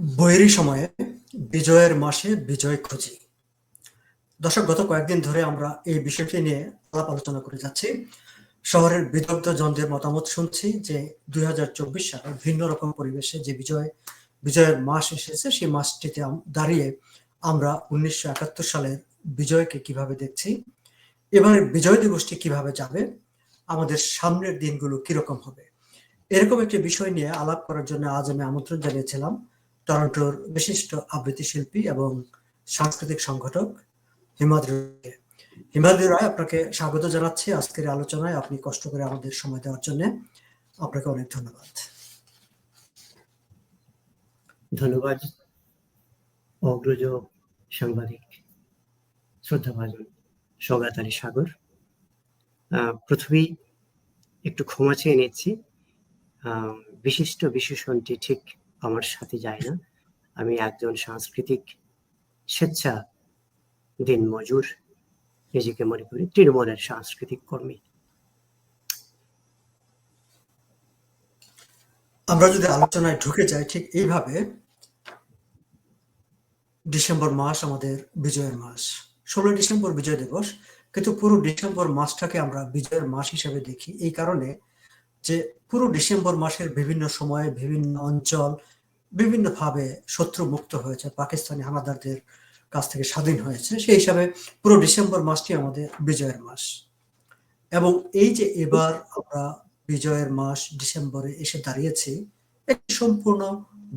বৈরী সময়ে বিজয়ের মাসে বিজয় খুঁজি। দর্শক, গত কয়েকদিন ধরে আমরা এই বিষয়টি নিয়ে আলাপ আলোচনা করে যাচ্ছি। শহরের বিদগ্ধ জনদের মতামত শুনছি যে, দুই সালে ভিন্ন রকম পরিবেশে যে বিজয়, বিজয়ের মাস এসেছে, সেই মাসটিতে দাঁড়িয়ে আমরা উনিশশো একাত্তর সালের বিজয়কে কীভাবে দেখছি এবারে বিজয় দিবসটি কীভাবে যাবে, আমাদের সামনের দিনগুলো কীরকম হবে, এরকম একটি বিষয় নিয়ে আলাপ করার জন্য আজ আমি আমন্ত্রণ জানিয়েছিলাম। টরন্টোর বিশিষ্ট আবৃত্তি শিল্পী এবং সাংস্কৃতিক সংগঠক হিমাদ্রি হিমাদ্রি রায় আপনাকে স্বাগত জানাচ্ছি আজকের আলোচনায়। আপনি কষ্ট করে আমাদের সময় দেওয়ার জন্য আপনাকে অনেক ধন্যবাদ। ধন্যবাদ, অগ্রজ সাংবাদিক শ্রদ্ধাভাজন সৌগাত আলী সাগর প্রথমেই একটু ক্ষমা চেয়ে নিচ্ছি। বিশিষ্ট বিশেষণটি ঠিক আমার সাথে যায় না। আমি একজন সাংস্কৃতিক স্বেচ্ছা দিন মজুর নিজেকে মনে করি তৃণমূলের সাংস্কৃতিক কর্মী। আমরা যদি আলোচনায় ঢুকে যাই ঠিক এইভাবে, ডিসেম্বর মাস আমাদের বিজয়ের মাস। ষোলো ডিসেম্বর বিজয় দিবস, কিন্তু পুরো ডিসেম্বর মাসটাকে আমরা বিজয়ের মাস হিসেবে দেখি। এই কারণে যে পুরো ডিসেম্বর মাসের বিভিন্ন সময়ে বিভিন্ন অঞ্চল বিভিন্নভাবে শত্রু মুক্ত হয়েছে, পাকিস্তানি হানাদারদের কাছ থেকে স্বাধীন হয়েছে। সেই হিসাবে পুরো ডিসেম্বর মাসটি আমাদের বিজয়ের মাস। এবং এই যে এবার আমরা বিজয়ের মাস ডিসেম্বরে এসে দাঁড়িয়েছি একটি সম্পূর্ণ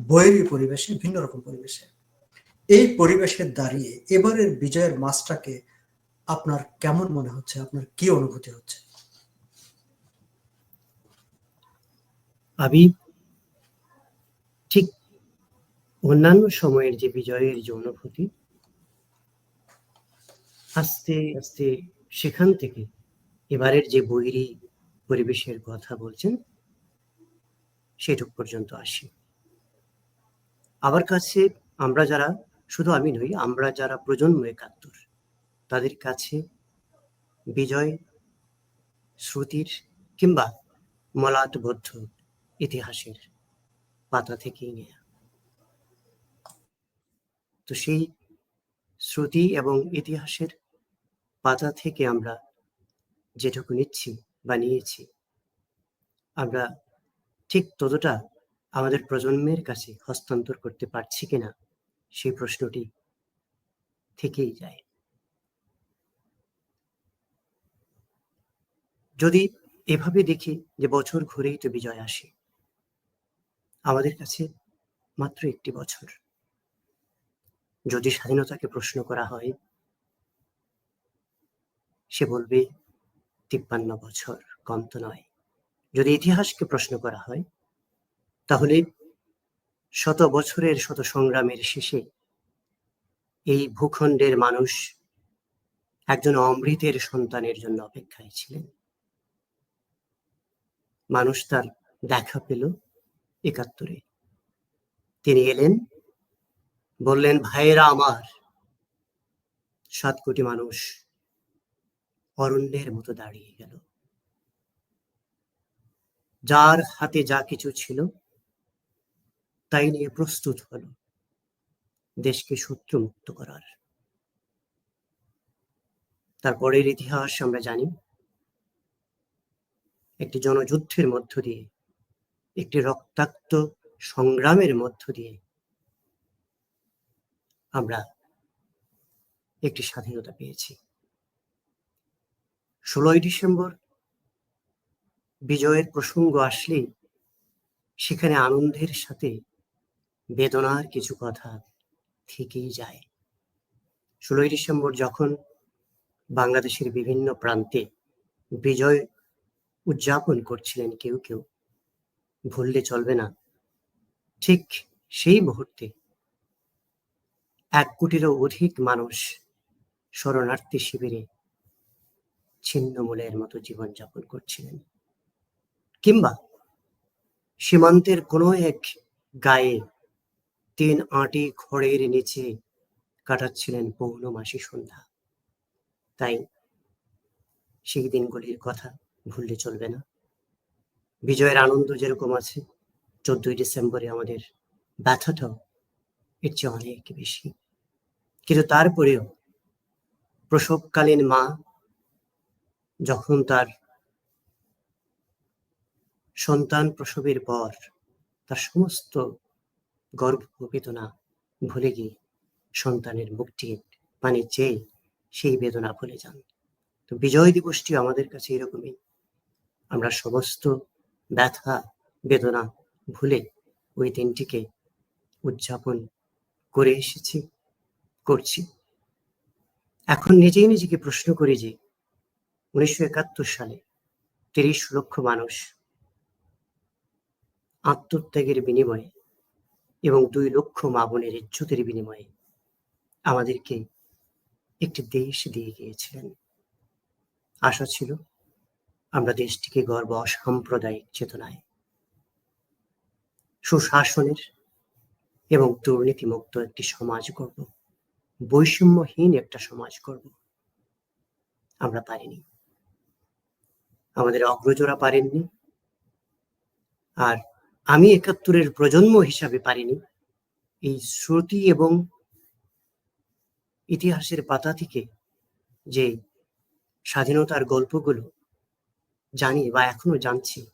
বৈরী পরিবেশে, ভিন্ন রকম পরিবেশে। এই পরিবেশে দাঁড়িয়ে এবারের বিজয়ের মাসটাকে আপনার কেমন মনে হচ্ছে? আপনার কি অনুভূতি হচ্ছে? আমি অন্যান্য সময়ের যে বিজয়ের যে অনুভূতি, আস্তে আস্তে সেখান থেকে এবারের যে বৈরী পরিবেশের কথা বলছেন, সেটুক পর্যন্ত আসি। আমার কাছে আমরা যারা, শুধু আমি নই, আমরা যারা প্রজন্ম একাত্তর, তাদের কাছে বিজয় শ্রুতির কিংবা মলাটবদ্ধ ইতিহাসের পাতা থেকেই নেয়া। তো সেই শ্রুতি এবং ইতিহাসের পাতা থেকে আমরা যেটুকু নিচ্ছি বা নিয়েছি, আমরা ঠিক ততটা আমাদের প্রজন্মের কাছে হস্তান্তর করতে পারছি কিনা সেই প্রশ্নটি থেকেই যায়। যদি এভাবে দেখি যে বছর ঘুরেই তো বিজয় আসে, আমাদের কাছে মাত্র একটি বছর। যদি স্বাধীনতাকে প্রশ্ন করা হয়, সে বলবে, তিপ্পান্ন বছর কম তো নয়। যদি ইতিহাসকে প্রশ্ন করা হয়, তাহলে শত বছরের শত সংগ্রামের শেষে এই ভূখণ্ডের মানুষ একজন অমৃতের সন্তানের জন্য অপেক্ষায় ছিলেন। মানুষ তার দেখা পেল একাত্তরে। তিনি এলেন বললেন, ভাইয়েরা আমার, সাত কোটি মানুষ অরণ্যের মতো দাঁড়িয়ে গেল। যার হাতে যা কিছু ছিল, তাই নিয়ে প্রস্তুত হল দেশকে শত্রু মুক্ত করার তারপরের ইতিহাস আমরা জানি। একটি জনযুদ্ধের মধ্য দিয়ে, একটি রক্তাক্ত সংগ্রামের মধ্য দিয়ে আমরা একটি স্বাধীনতা পেয়েছি। ষোলোই ডিসেম্বর বিজয়ের প্রসঙ্গ আসলেই সেখানে আনন্দের সাথে বেদনার কিছু কথা থেকেই যায়। ষোলোই ডিসেম্বর যখন বাংলাদেশের বিভিন্ন প্রান্তে বিজয় উদযাপন করছিলেন কেউ কেউ, ভুললে চলবে না। ঠিক সেই মুহূর্তে এক কোটিরও অধিক মানুষ শরণার্থী শিবিরে ছিন্নমূলের মতো জীবনযাপন করছিলেন। কিংবা সীমান্তের কোনো এক গায়ে তিন আটি খড়ের নিচে কাটাচ্ছিলেন পৌর্ণমাসী সন্ধ্যা। তাই সেই দিনগুলির কথা ভুললে চলবে না। বিজয়ের আনন্দ যেরকম আছে, চোদ্দই ডিসেম্বরে আমাদের ব্যথাটাও এর চেয়ে অনেক বেশি। কিন্তু তারপরেও প্রসবকালীন মা যখন তার সন্তান প্রসবের পর তার সমস্ত গর্ভ বেদনা ভুলে গিয়ে সন্তানের মুক্তির পানি চেয়ে সেই বেদনা ভুলে যান। তো বিজয় দিবসটি আমাদের কাছে এরকমই। আমরা সমস্ত ব্যথা, বেদনা ভুলে ওই দিনটিকে উদযাপন করে এসেছি, করছি। এখন নিজেই নিজেকে প্রশ্ন করি যে, উনিশশো একাত্তর সালে তিরিশ লক্ষ মানুষ আত্মত্যাগের বিনিময়ে এবং দুই লক্ষ মা বোনের ইজ্জতের বিনিময়ে আমাদেরকে একটি দেশ দিয়ে গিয়েছিলেন। আশা ছিল আমরা দেশটিকে গর্ব অসাম্প্রদায়িক চেতনায়, সুশাসনের এবং দুর্নীতিমুক্ত একটি সমাজ করব বৈষম্যহীন একটা সমাজ করব আমরা পারিনি। আমাদের অগ্রজরা পারেননি। আর আমি একাত্তরের প্রজন্ম হিসাবে পারিনি। এই শ্রুতি এবং ইতিহাসের পাতা থেকে যে স্বাধীনতার গল্পগুলো জানি বা এখনও জানছি,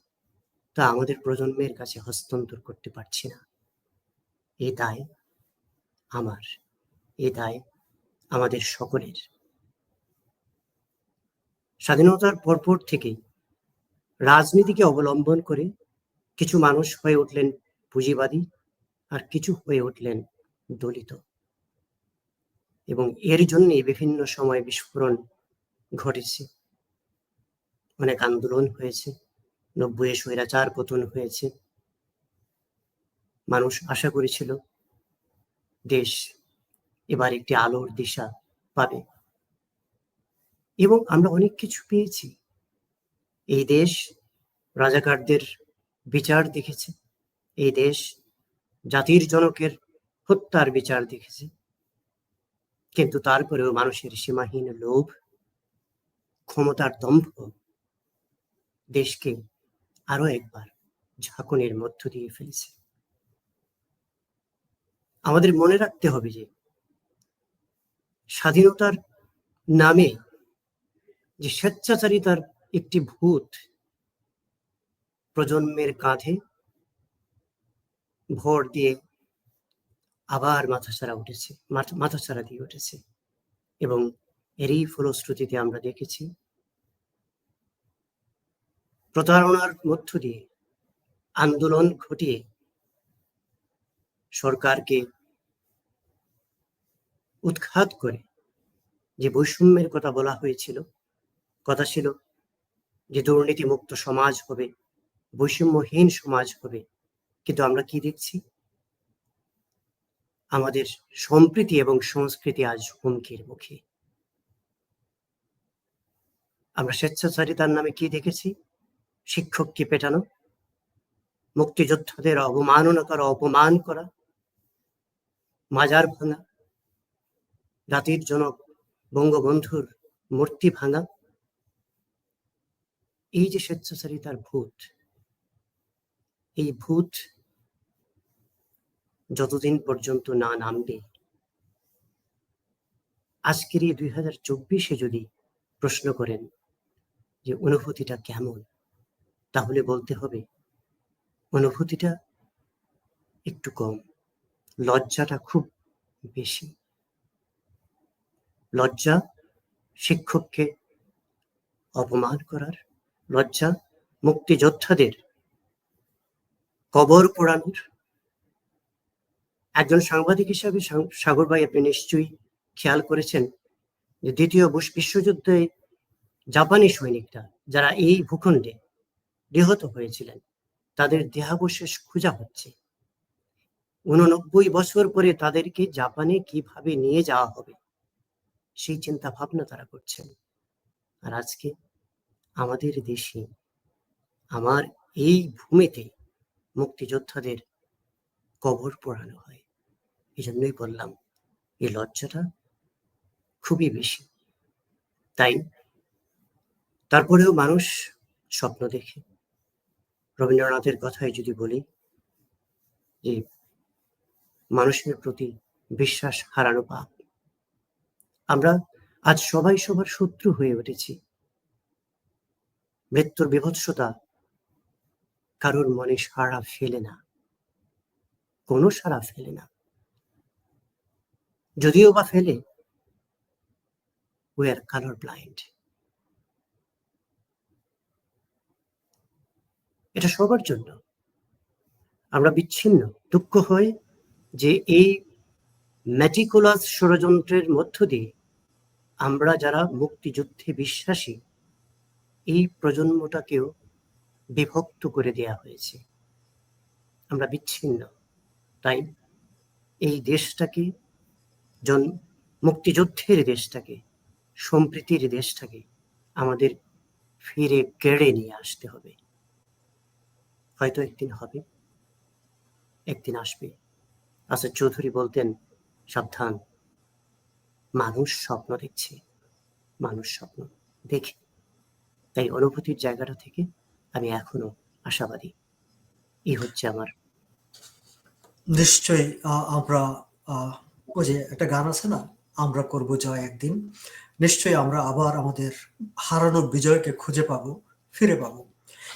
তা আমাদের প্রজন্মের কাছে হস্তান্তর করতে পারছি না। এ দায় আমার এ দায় আমাদের সকলের। স্বাধীনতার পরপর থেকেই রাজনীতিকে অবলম্বন করে কিছু মানুষ হয়ে উঠলেন পুঁজিবাদী আর কিছু হয়ে উঠলেন দলিত। এবং এর জন্য বিভিন্ন সময় বিস্ফোরণ ঘটেছে। অনেক আন্দোলন হয়েছে নব্বই স্বৈরাচার পতন হয়েছে। মানুষ আশা করেছিল দেশ এবার একটি আলোর দিশা পাবে। এবং আমরা অনেক কিছু পেয়েছি। এই দেশ রাজাকারদের বিচার দেখেছে। এই দেশ জাতির জনকের হত্যার বিচার দেখেছে। কিন্তু তারপরেও মানুষের সীমাহীন লোভ, ক্ষমতার দম্ভ দেশকে আরও একবার ঝাঁকুনির মধ্য দিয়ে ফেলেছে। আমাদের মনে রাখতে হবে যে স্বাধীনতার নামে যে স্বেচ্ছাচারিতার একটি ভূত প্রজন্মের কাঁধে ভর দিয়ে আবার মাথাছাড়া উঠেছে মাথাছাড়া দিয়ে উঠেছে। এবং এরই ফলশ্রুতিতে আমরা দেখেছি, প্রতারণার মধ্য দিয়ে আন্দোলন ঘটিয়ে সরকারকে উৎখাত করে। যে বৈষম্যের কথা বলা হয়েছিল, কথা ছিল যে দুর্নীতি মুক্ত সমাজ হবে, বৈষম্যহীন সমাজ হবে। কিন্তু আমরা কি দেখছি? আমাদের সম্প্রীতি এবং সংস্কৃতি আজ হুমকির মুখে। আমরা স্বেচ্ছাচারিতার নামে কি দেখেছি? শিক্ষককে পেটানো? মুক্তিযোদ্ধাদের অবমাননা করা, অপমান করা? মাজার ভাঙা? জাতির জনক, বঙ্গবন্ধুর মূর্তি ভাঙা। এই যে স্বেচ্ছাচারিতার ভূত, এই ভূত যতদিন পর্যন্ত না নামবে, আজকের এই দুই হাজার চব্বিশে যদি প্রশ্ন করেন যে অনুভূতিটা কেমন, তাহলে বলতে হবে অনুভূতিটা একটু কম, লজ্জাটা খুব বেশি। লজ্জা শিক্ষককে অপমান করার, লজ্জা মুক্তিযোদ্ধাদের কবর পোড়ানোর। একজন সাংবাদিক হিসাবে সাগর ভাই আপনি নিশ্চয়ই খেয়াল করেছেন যে দ্বিতীয় বিশ্বযুদ্ধে জাপানি সৈনিকরা যারা এই ভূখণ্ডে নিহত হয়েছিলেন, তাদের দেহাবশেষ খোঁজা হচ্ছে। উননব্বই বছর পরে তাদেরকে জাপানে কীভাবে নিয়ে যাওয়া হবে? সেই চিন্তা ভাবনা তারা করছেন। আর আজকে আমাদের দেশে, আমার এই ভূমিতে মুক্তিযোদ্ধাদের কবর পোড়ানো হয়। এই জন্যই বললাম, এই লজ্জাটা খুবই বেশি। তাই তারপরেও মানুষ স্বপ্ন দেখে। রবীন্দ্রনাথের কথায় যদি বলি, যে মানুষের প্রতি বিশ্বাস হারানো পাপ। আমরা আজ সবাই সবার শত্রু হয়ে উঠেছি। মৃত্যুর বিভৎসতা কারোর মনে সাড়া ফেলে না। কোনো সাড়া ফেলে না। যদিও বা ফেলে উই আর কালার ব্লাইন্ড এটা সবার জন্য। আমরা বিচ্ছিন্ন, দুঃখ হয় যে এই ম্যাটিকুলাস ষড়যন্ত্রের মধ্য দিয়ে আমরা যারা মুক্তিযুদ্ধে বিশ্বাসী, এই প্রজন্মটাকেও বিভক্ত করে দেয়া হয়েছে। আমরা বিচ্ছিন্ন। তাই এই দেশটাকে, জন, মুক্তিযুদ্ধের দেশটাকে, সম্প্রীতির দেশটাকে আমাদের ফিরে কেড়ে নিয়ে আসতে হবে। হয়তো একদিন হবে, একদিন আসবে। আসাদ চৌধুরী বলতেন সাবধান। মানুষ স্বপ্ন দেখছে। মানুষ স্বপ্ন দেখে। তাই অনুভূতির জায়গাটা থেকে আমি এখনও আশাবাদী। এই হচ্ছে আমার নিশ্চয়ই আমরা ওই যে একটা গান আছে না? আমরা করব জয় একদিন। নিশ্চয়ই আমরা আবার আমাদের হারানো বিজয়কে খুঁজে পাবো, ফিরে পাবো।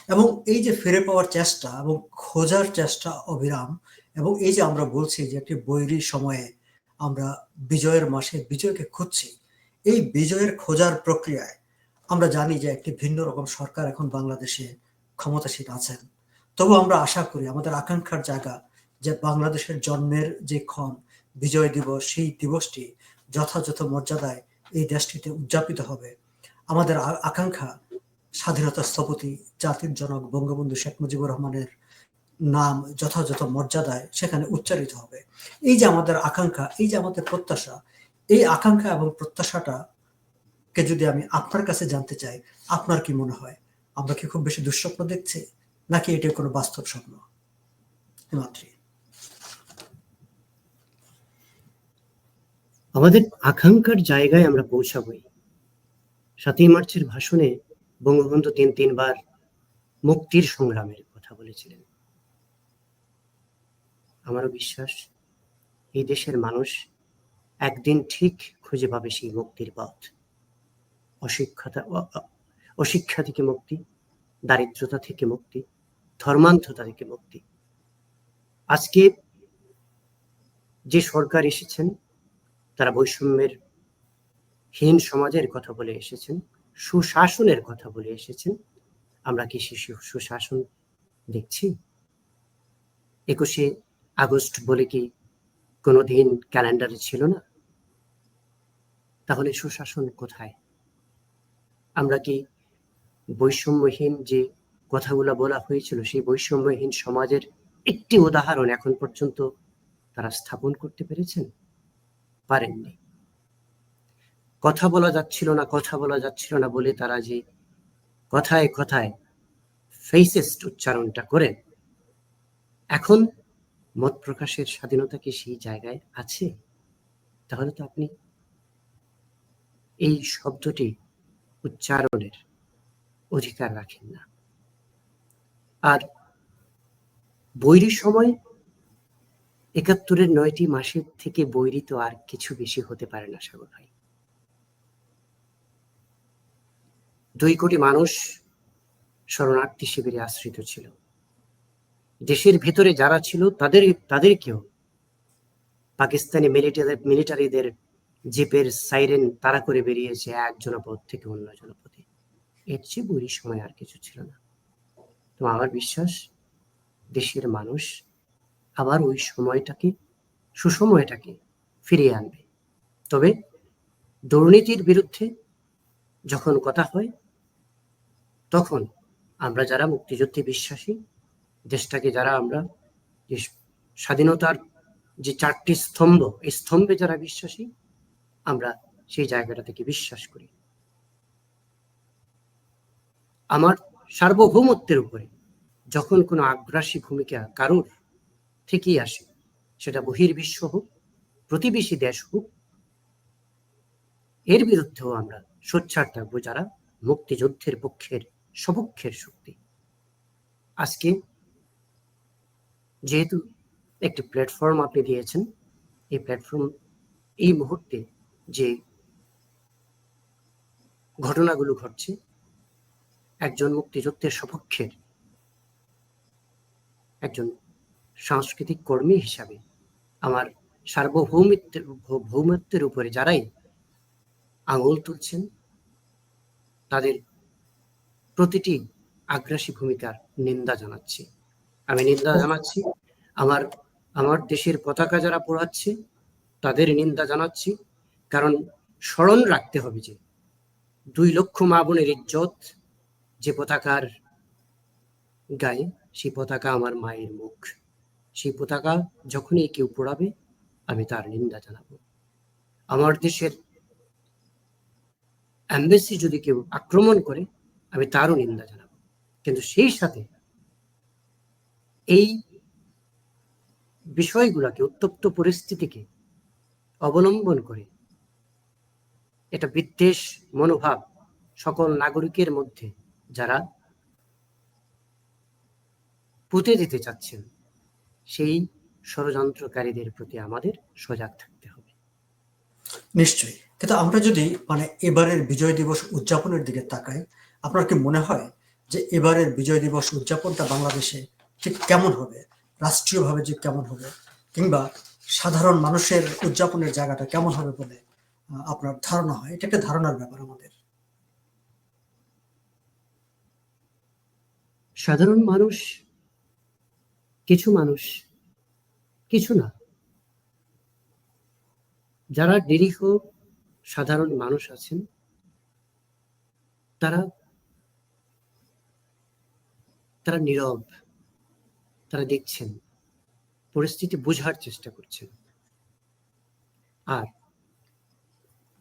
এবং এই যে ফিরে পাওয়ার চেষ্টা এবং খোঁজার চেষ্টা, অবিরাম। এবং এই যে আমরা বলছি যে একটি বৈরী সময়ে আমরা বিজয়ের মাসে বিজয়কে খুঁজছি। এই বিজয়ের খোঁজার প্রক্রিয়ায় আমরা জানি যে একটি ভিন্ন রকম সরকার এখন বাংলাদেশে ক্ষমতাসীন আছেন। তবু আমরা আশা করি, আমাদের আকাঙ্ক্ষার জায়গা যে বাংলাদেশের জন্মের যে ক্ষণ, বিজয় দিবস, সেই দিবসটি যথাযথ মর্যাদায় এই দেশটিতে উদযাপিত হবে। আমাদের আকাঙ্ক্ষা স্বাধীনতা স্থপতি জাতির জনক বঙ্গবন্ধু শেখ মুজিবুর রহমানের নাম, যথাযথ মর্যাদায় সেখানে উচ্চারিত হবে। এই যে আমাদের আকাঙ্ক্ষা, এই যে আমাদের প্রত্যাশা, এই আকাঙ্ক্ষা এবং প্রত্যাশাটা কে যদি আমি আপনার কাছে জানতে চাই, আপনার কি মনে হয়? আমরা কি খুব বেশি দুঃস্বপ্ন দেখছি? নাকি এটি কোনো বাস্তব স্বপ্ন? হিমাদ্রি। আমাদের আকাঙ্ক্ষার জায়গায় আমরা পৌঁছাবই। সাতই মার্চের ভাষণে বঙ্গবন্ধু তিন তিনবার মুক্তির সংগ্রামের কথা বলেছিলেন। আমারও বিশ্বাস, এই দেশের মানুষ একদিন ঠিক খুঁজে পাবে সেই মুক্তির পথ। অশিক্ষতা অশিক্ষা থেকে মুক্তি, দারিদ্রতা থেকে মুক্তি, ধর্মান্ধতা থেকে মুক্তি। আজকে যে সরকার এসেছেন, তারা বৈষম্যের হীন সমাজের কথা বলে এসেছেন, সুশাসনের কথা বলে এসেছেন। আমরা কি সে সুশাসন দেখছি? একুশে আগস্ট বলে কি কোনো দিন ক্যালেন্ডারে ছিল না? তাহলে সুশাসন কোথায়? আমরা কি বৈষম্যহীন যে কথাগুলো বলা হয়েছিল, সেই বৈষম্যহীন সমাজের একটি উদাহরণ এখন পর্যন্ত তারা স্থাপন করতে পেরেছেন? পারেননি। কথা বলা যাচ্ছিল না, কথা বলা যাচ্ছিল না বলে তারা যে কথায় কথায় ফেসেস্ট উচ্চারণটা করেন এখন মত প্রকাশের স্বাধীনতা কি সেই জায়গায় আছে? তাহলে তো আপনি এই শব্দটি উচ্চারণের অধিকার রাখেন না। আর বৈরী সময় একাত্তরের নয়টি মাসের থেকে বৈরী তো আর কিছু বেশি হতে পারে না, সাগর ভাই। দুই কোটি মানুষ শরণার্থী শিবিরে আশ্রিত ছিল। দেশের ভেতরে যারা ছিল, তাদের, তাদেরকেও পাকিস্তানি মিলিটারি, মিলিটারিদের জিপের সাইরেন তারা করে বেরিয়েছে এক জনপদ থেকে অন্য জনপদে। এর চেয়ে বৈরী সময় আর কিছু ছিল না। তো আমার বিশ্বাস, দেশের মানুষ আবার ওই সময়টাকে, সুসময়টাকে ফিরিয়ে আনবে। তবে দুর্নীতির বিরুদ্ধে যখন কথা হয়, তখন আমরা যারা মুক্তিযুদ্ধে বিশ্বাসী দেশটাকে যারা আমরা যে স্বাধীনতার যে চারটি স্তম্ভ, এই স্তম্ভে যারা বিশ্বাসী, আমরা সেই জায়গাটা থেকে বিশ্বাস করি। আমার সার্বভৌমত্বের উপরে যখন কোনো আগ্রাসী ভূমিকা কারোর থেকেই আসে, সেটা বহির্বিশ্ব হোক, প্রতিবেশী দেশ হোক, এর বিরুদ্ধেও আমরা সোচ্চার থাকব যারা মুক্তিযুদ্ধের পক্ষের, সপক্ষের শক্তি। আজকে যেহেতু একটি প্ল্যাটফর্ম আপনি দিয়েছেন, এই প্ল্যাটফর্ম এই মুহূর্তে যে ঘটনাগুলো ঘটছে, একজন মুক্তিযুদ্ধের সপক্ষের একজন সাংস্কৃতিক কর্মী হিসাবে আমার সার্বভৌমিত্বের ভৌমত্বের উপরে যারাই আঙুল তুলছেন, তাদের প্রতিটি আগ্রাসী ভূমিকার নিন্দা জানাচ্ছি। আমি নিন্দা জানাচ্ছি। আমার আমার দেশের পতাকা যারা পোড়াচ্ছে, তাদের নিন্দা জানাচ্ছি। কারণ স্মরণ রাখতে হবে যে, দুই লক্ষ মা বোনের ইজ্জত যে পতাকার গায়ে, সেই পতাকা আমার মায়ের মুখ। সেই পতাকা যখনই কেউ পোড়াবে, আমি তার নিন্দা জানাব। আমার দেশের অ্যাম্বাসি যদি কেউ আক্রমণ করে, আমি তারও নিন্দা জানাব। কিন্তু সেই সাথে এই বিষয়গুলোকে, উত্তপ্ত পরিস্থিতিকে অবলম্বন করে এটা বিদ্বেষ মনোভাব সকল নাগরিকের মধ্যে যারা পুঁতে দিতে চাচ্ছেন, সেই ষড়যন্ত্রকারীদের প্রতি আমাদের সজাগ থাকতে হবে। নিশ্চয়ই। কিন্তু আমরা যদি মানে এবারের বিজয় দিবস উদযাপনের দিকে তাকাই, আপনার কি মনে হয় যে এবারের বিজয় দিবস উদযাপনটা বাংলাদেশে ঠিক কেমন হবে, রাষ্ট্রীয়ভাবে যে কেমন হবে, কিংবা সাধারণ মানুষের উদযাপনের জায়গাটা কেমন হবে বলে আপনার ধারণা হয়? এটা একটা ধারণার ব্যাপার আমাদের। সাধারণ মানুষ, কিছু মানুষ, কিছু না। যারা নিরীহ, সাধারণ মানুষ আছেন, তারা তারা নীরব। তারা দেখছেন, পরিস্থিতি বোঝার চেষ্টা করছেন। আর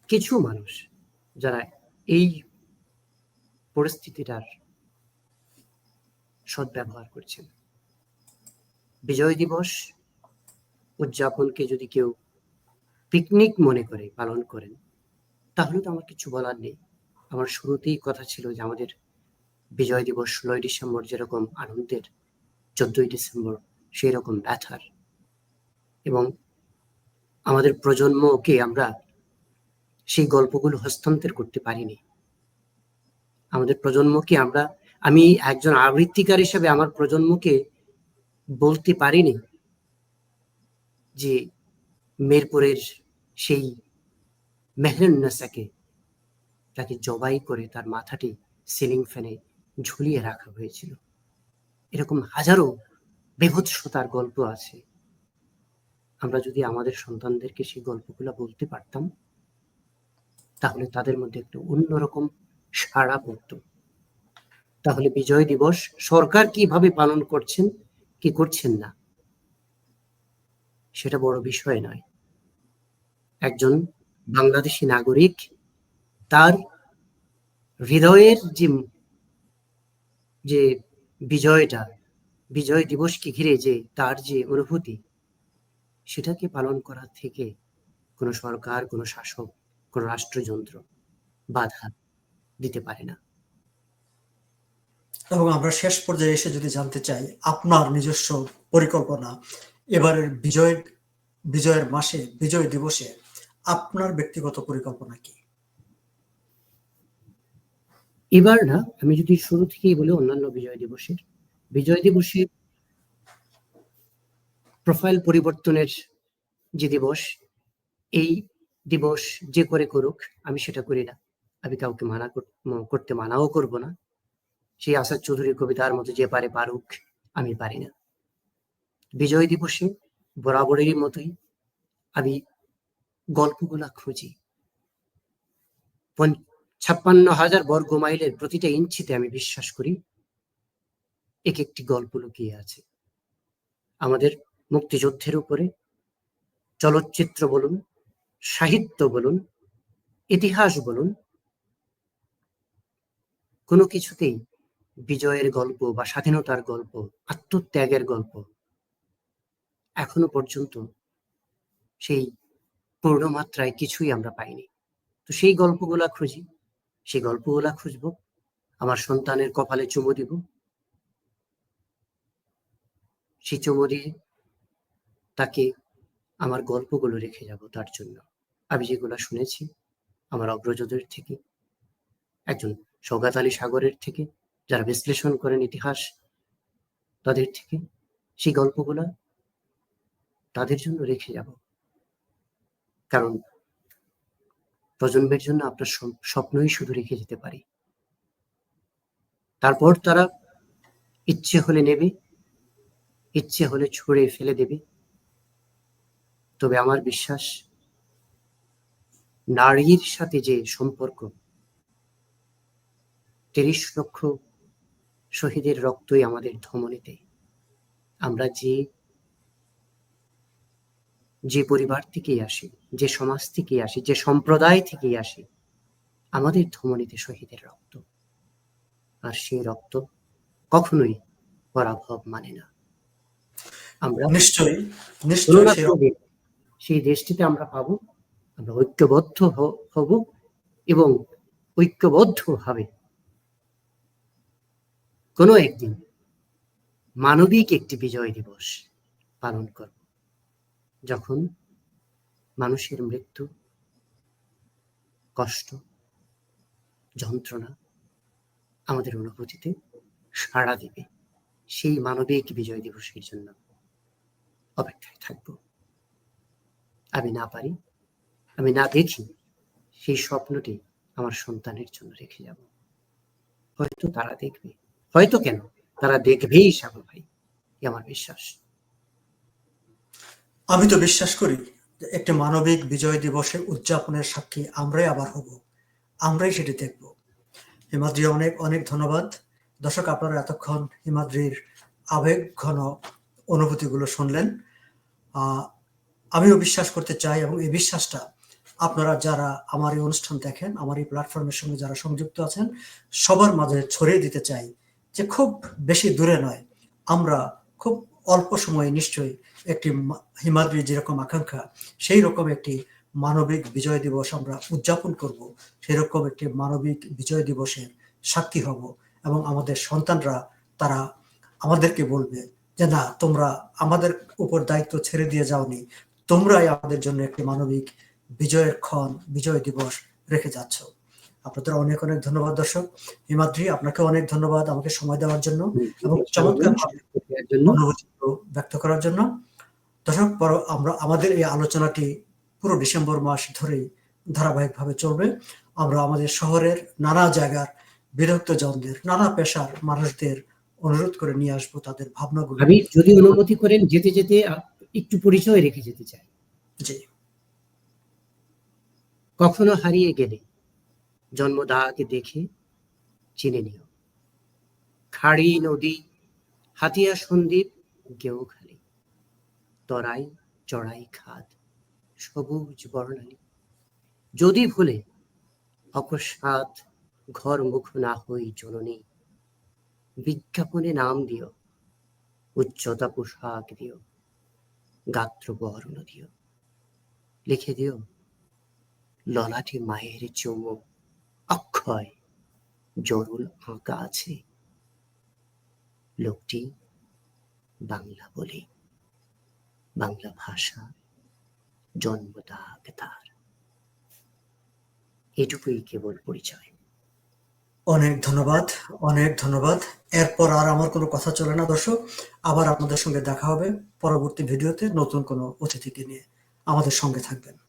কিছু মানুষ যারা এই পরিস্থিতিটার সদ্ব্যবহার করছেন। বিজয় দিবস উদযাপনকে যদি কেউ পিকনিক মনে করে, পালন করেন, তাহলে তো আমার কিছু বলার নেই। আমার শুরুতেই কথা ছিল যে আমাদের বিজয় দিবস ষোলোই ডিসেম্বর যেরকম আনন্দের চোদ্দই ডিসেম্বর সেই রকম ব্যথার। এবং আমাদের প্রজন্মকে আমরা সেই গল্পগুলো হস্তান্তর করতে পারিনি। আমাদের প্রজন্মকে আমরা, আমি একজন আবৃত্তিকার হিসেবে আমার প্রজন্মকে বলতে পারিনি যে মেরপুরের সেই মেহরুন্নেসাকে তাকে জবাই করে তার মাথাটি সিলিং ফ্যানে ঝুলিয়ে রাখা হয়েছিল। এরকম হাজারো বিভৎসতার গল্প আছে। আমরা যদি আমাদের সন্তানদেরকে সেই গল্পগুলো বলতে পারতাম, তাহলে তাদের মধ্যে একটা অন্যরকম সাড়া পড়তো। তাহলে বিজয় দিবস সরকার কীভাবে পালন করছেন, কি করছেন না, সেটা বড় বিষয় নয়। একজন বাংলাদেশি নাগরিক, তার হৃদয়ের যে যে বিজয়টা, বিজয় দিবসকে ঘিরে যে তার যে অনুভূতি, সেটাকে পালন করা থেকে কোনো সরকার, কোনো শাসক, কোনো রাষ্ট্রযন্ত্র বাধা দিতে পারে না। এবং আমরা শেষ পর্যায়ে এসে যদি জানতে চাই, আপনার নিজস্ব পরিকল্পনা এবারের বিজয়, বিজয়ের মাসে, বিজয় দিবসে আপনার ব্যক্তিগত পরিকল্পনা কি? এবার না, আমি যদি শুরু থেকেই বলি অন্যান্য বিজয় দিবসের, বিজয় দিবসে প্রোফাইল পরিবর্তনের যে দিবস, এই দিবস যে করে করুক, আমি সেটা করি না। আমি কাউকে মানা করতে মানাও করব না। সেই আসাদ চৌধুরীর কবিতার মতো যে পারে পারুক, আমি পারি না। বিজয় দিবসে বরাবরেরই মতোই আমি গল্পগুলা খুঁজি। ছাপ্পান্ন হাজার বর্গ মাইলের প্রতিটা ইঞ্চিতে আমি বিশ্বাস করি এক একটি গল্প লুকিয়ে আছে। আমাদের মুক্তিযুদ্ধের উপরে চলচ্চিত্র বলুন, সাহিত্য বলুন, ইতিহাস বলুন, কোনো কিছুতেই বিজয়ের গল্প বা স্বাধীনতার গল্প, আত্মত্যাগের গল্প এখনও পর্যন্ত সেই পূর্ণমাত্রায় কিছুই আমরা পাইনি। তো সেই গল্পগুলা খুঁজি সেই গল্পগুলা খুঁজব, আমার সন্তানের কপালে চুমু দিব। সে চুমু দিয়ে তাকে আমার গল্পগুলো রেখে যাব তার জন্য। আমি যেগুলো শুনেছি, আমার অগ্রজদের থেকে, একজন সৌগাত আলী সাগরের থেকে, যারা বিশ্লেষণ করেন ইতিহাস তাদের থেকে, সেই গল্পগুলা তাদের জন্য রেখে যাব। কারণ প্রজন্মের জন্য আপনার স্বপ্নই শুধু রেখে যেতে পারি। তারপর তারা ইচ্ছে হলে নেবে, ইচ্ছে হলে ছুঁড়ে ফেলে দেবে। তবে আমার বিশ্বাস, নারীর সাথে যে সম্পর্ক, তিরিশ লক্ষ শহীদের রক্তই আমাদের ধমনীতে। আমরা যে যে পরিবার থেকেই আসি যে সমাজ থেকেই আসি যে সম্প্রদায় থেকেই আসি আমাদের ধমনীতে শহীদের রক্ত। আর সেই রক্ত কখনোই পরাভব মানে না। আমরা নিশ্চয়ই নিশ্চয়ই সেই দেশটিতে আমরা পাবো আমরা ঐক্যবদ্ধ হব এবং ঐক্যবদ্ধ ভাবে কোনো একদিন মানবিক একটি বিজয় দিবস পালন করব। যখন মানুষের মৃত্যু, কষ্ট, যন্ত্রণা আমাদের অনুভূতিতে সাড়া দিবে, সেই মানবিক বিজয় দিবসের জন্য অপেক্ষায় থাকব। আমি না পারি, আমি না দেখি, সেই স্বপ্নটি আমার সন্তানের জন্য রেখে যাব। হয়তো তারা দেখবে, হয়তো কেন? তারা দেখবেই সাগর ভাই আমার বিশ্বাস। আমি তো বিশ্বাস করি যে একটি মানবিক বিজয় দিবসের উদযাপনের সাক্ষী আমরাই আবার হব। আমরাই সেটি দেখব। হিমাদ্রি, অনেক অনেক ধন্যবাদ। দর্শক, আপনারা এতক্ষণ হিমাদ্রির আবেগ ঘন অনুভূতিগুলো শুনলেন। আমিও বিশ্বাস করতে চাই এবং এই বিশ্বাসটা আপনারা যারা আমার এই অনুষ্ঠান দেখেন, আমার এই প্ল্যাটফর্মের সঙ্গে যারা সংযুক্ত আছেন, সবার মাঝে ছড়িয়ে দিতে চাই যে খুব বেশি দূরে নয়। আমরা খুব অল্প সময়ে নিশ্চয়ই একটি হিমাদ্রির যেরকম আকাঙ্ক্ষা সেই রকম একটি মানবিক বিজয় দিবস আমরা উদযাপন করব সেই রকম একটি মানবিক বিজয় দিবসের সাক্ষী হব এবং আমাদের সন্তানরা তারা আমাদেরকে বলবে যে না তোমরা আমাদের উপর দায়িত্ব ছেড়ে দিয়ে যাওনি তোমরাই আমাদের জন্য একটি মানবিক বিজয়ের ক্ষণ বিজয় দিবস রেখে যাচ্ছ আপনাদের অনেক অনেক ধন্যবাদ দর্শক হিমাদ্রি আপনাকে অনেক ধন্যবাদ আমাকে সময় দেওয়ার জন্য এবং চমৎকার অনুভূতি ব্যক্ত করার জন্য দর্শক পর আমরা আমাদের এই আলোচনাটি পুরো ডিসেম্বর মাস ধরেই ধারাবাহিকভাবে চলবে। আমরা আমাদের শহরের নানা জায়গার বিরক্ত জনদের নানা পেশার মানুষদের অনুরোধ করে নিয়ে আসব তাদের ভাবনাগুলো। আমি যদি অনুমতি করেন যেতে যেতে একটু পরিচয় রেখে যেতে চাই। জি। কখনো হারিয়ে গেলে জন্মদাকে দেখে চিনে নিও। খাড়ি নদী হাতিয়া সন্দ্বীপ গেউখালি তরাই চড়াই খাদ, সবুজ বর্ণালী। যদি ভুলে, অকস্মাৎ ঘর মুখ না হই জননী, বিজ্ঞাপনে নাম দিও, উচ্চতা পোশাক দিও গাত্র বর্ণ দিও। লিখে দিও, ললাটে মায়ের চুমুক অক্ষয় জরুল আঁকা আছে। লোকটি বাংলা বলে। বাংলা ভাষা জন্মদাগ তার। এটুকুই কেবল পরিচয়। অনেক ধন্যবাদ অনেক ধন্যবাদ। এরপর আর আমার কোনো কথা চলে না, দর্শক। আবার আপনাদের সঙ্গে দেখা হবে পরবর্তী ভিডিওতে নতুন কোনো অতিথিকে নিয়ে। আমাদের সঙ্গে থাকবেন।